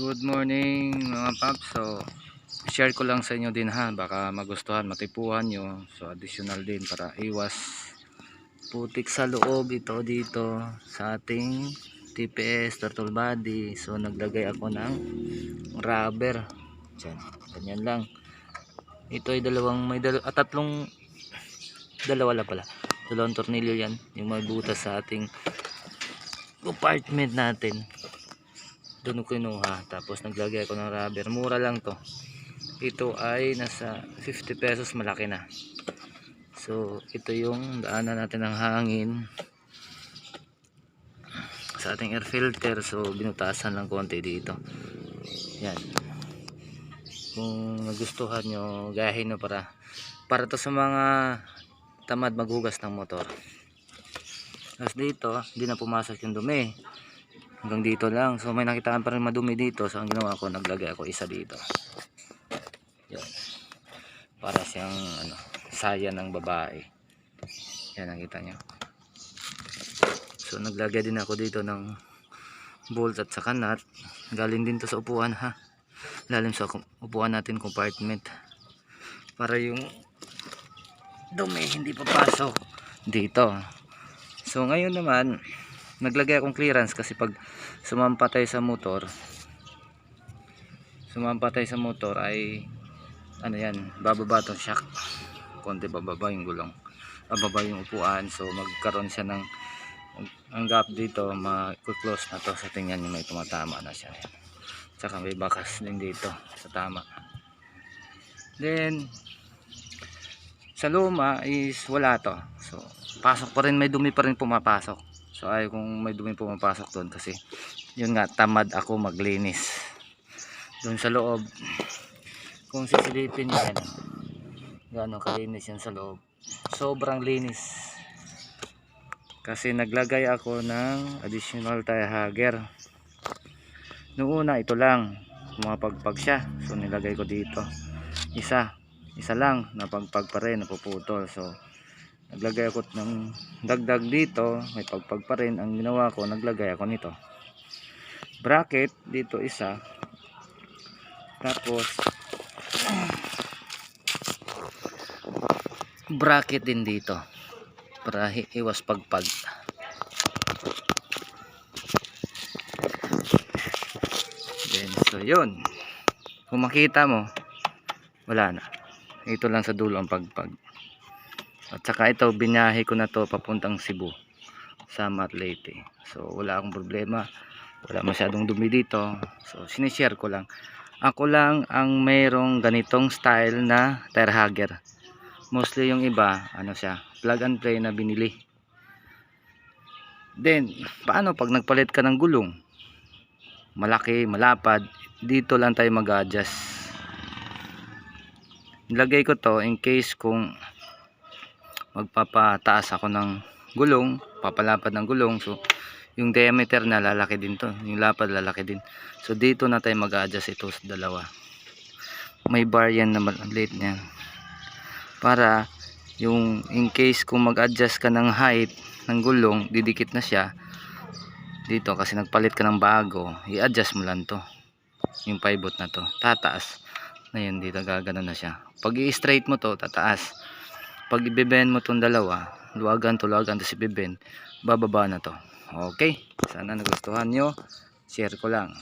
Good morning mga paps. So, share ko lang sa inyo din ha. Baka magustuhan, matipuhan nyo. So, additional din para iwas putik sa loob ito dito sa ating TPS turtle body. So, naglagay ako ng rubber. Diyan. Ganyan lang. Ito ay dalawang, may dal at tatlong, dalawa lang pala. Dalawang tornilyo yan. Yung may butas sa ating compartment natin doon ko kinuha. Tapos naglagay ako ng rubber. Mura lang to. Ito ay nasa 50 pesos malaki na. So ito yung daanan natin ng hangin. Sa ating air filter. So binutasan lang konti dito. Yan. Kung nagustuhan nyo gayahin nyo para para to sa mga tamad maghugas ng motor. Tapos dito hindi na pumasok yung dumi hanggang dito lang. So may nakitaan pa rin madumi dito. So ang ginawa ko naglagay ako isa dito. Yan para siyang ano saya ng babae. Yan nakita nyo so naglagay din ako dito ng bolt at saka nut. Galing din to sa upuan ha? Lalim sa upuan natin compartment. Para yung dumi hindi papasok dito. So ngayon naman naglagay akong clearance kasi pag sumampa tayo sa motor sumampa tayo sa motor ay ano yan bababa tong shock. Konti bababa yung gulong. Bababa yung upuan. So magkaroon siya ng ang gap dito ma-close na to. Sa tingnan nyo may tumatama na siya. Tsaka may bakas din dito sa tama. Then sa luma is wala to so pasok pa rin may dumi pa rin pumapasok So ay kung may dumi pumapasok doon kasi yun nga tamad ako maglinis. Doon sa loob kung sisilipin yan gaano kalinis yan sa loob. Sobrang linis. Kasi naglagay ako ng additional tie hugger. Noong ito lang pumapagpag siya. So nilagay ko dito. Isa. Isa lang napagpag pa rin napuputol. So naglagay ako ng dagdag dito may pagpag pa rin. Ang ginawa ko naglagay ako nito. Bracket dito isa. Tapos bracket din dito. Para iwas pagpag. Then so yun. Kung makita mo wala na ito lang sa dulo ang pagpag at saka ito, binyahe ko na to papuntang Cebu sa Leyte. So, wala akong problema. Wala masyadong dumi dito. So, sinishare ko lang. Ako lang ang mayroong ganitong style na tire hugger. Mostly yung iba, ano siya, plug and play na binili. Then, paano pag nagpalit ka ng gulong? Malaki, malapad. Dito lang tayo mag-adjust. Nilagay ko to in case kung magpapataas ako ng gulong papalapad ng gulong. So yung diameter na lalaki din to. Yung lapad lalaki din. So dito na tayo mag-adjust ito sa dalawa. May bar yan na maliit niyan para yung in case kung mag-adjust ka ng height ng gulong didikit na siya. Dito kasi nagpalit ka ng bago i-adjust mo lang to. Yung pivot na to. Tataas na yun dito gagano na siya. Pag i-straight mo to tataas. Pag ibibend mo tong dalawa luwagan to luwagan to si bibend bababa na to. Okay? Sana nagustuhan nyo. Share ko lang